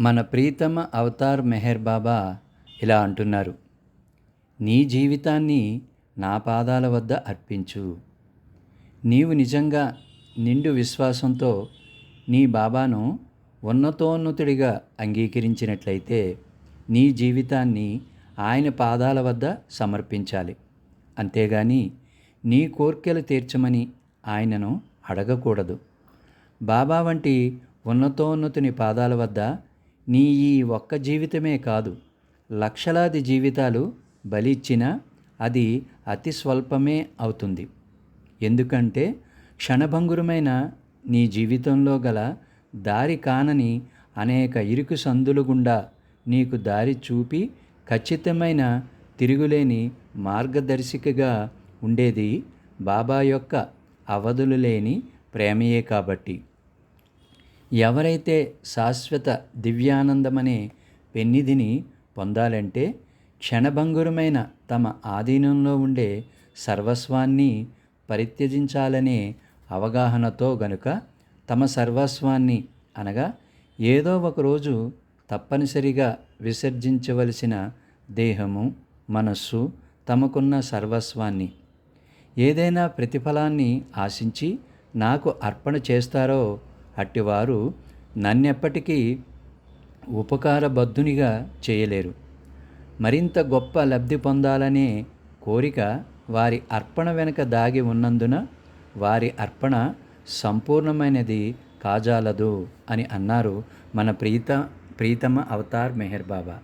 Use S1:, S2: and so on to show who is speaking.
S1: మన ప్రీతమ అవతార్ మెహర్ బాబా ఇలా అంటున్నారు నీ జీవితాన్ని నా పాదాల వద్ద అర్పించు. నీవు నిజంగా నిండు విశ్వాసంతో నీ బాబాను ఉన్నతోన్నతుడిగా అంగీకరించినట్లయితే నీ జీవితాన్ని ఆయన పాదాల వద్ద సమర్పించాలి. అంతేగాని నీ కోర్కెలు తీర్చమని ఆయనను అడగకూడదు. బాబా వంటి ఉన్నతోన్నతుని పాదాల వద్ద నీ ఈ ఒక్క జీవితమే కాదు లక్షలాది జీవితాలు బలిచ్చినా అది అతి స్వల్పమే అవుతుంది. ఎందుకంటే క్షణభంగురమైన నీ జీవితంలో గల దారి కానని అనేక ఇరుకు సందులు గుండా నీకు దారి చూపి ఖచ్చితమైన తిరుగులేని మార్గదర్శికగా ఉండేది బాబా యొక్క అవధులు లేని ప్రేమయే కాబట్టి. ఎవరైతే శాశ్వత దివ్యానందమనే పెన్నిధిని పొందాలంటే క్షణభంగురమైన తమ ఆధీనంలో ఉండే సర్వస్వాన్ని పరిత్యజించాలనే అవగాహనతో గనుక తమ సర్వస్వాన్ని అనగా ఏదో ఒకరోజు తప్పనిసరిగా విసర్జించవలసిన దేహము మనస్సు తమకున్న సర్వస్వాన్ని. ఏదైనా ప్రతిఫలాన్ని ఆశించి నాకు అర్పణ చేస్తారో అట్టివారు నన్నెప్పటికీ ఉపకారబద్ధునిగా చేయలేరు. మరింత గొప్ప లబ్ధి పొందాలనే కోరిక వారి అర్పణ వెనుక దాగి ఉన్నందున వారి అర్పణ సంపూర్ణమైనది కాజాలదు అని అన్నారు మన ప్రీత ప్రీతమ అవతార్ మెహర్ బాబా.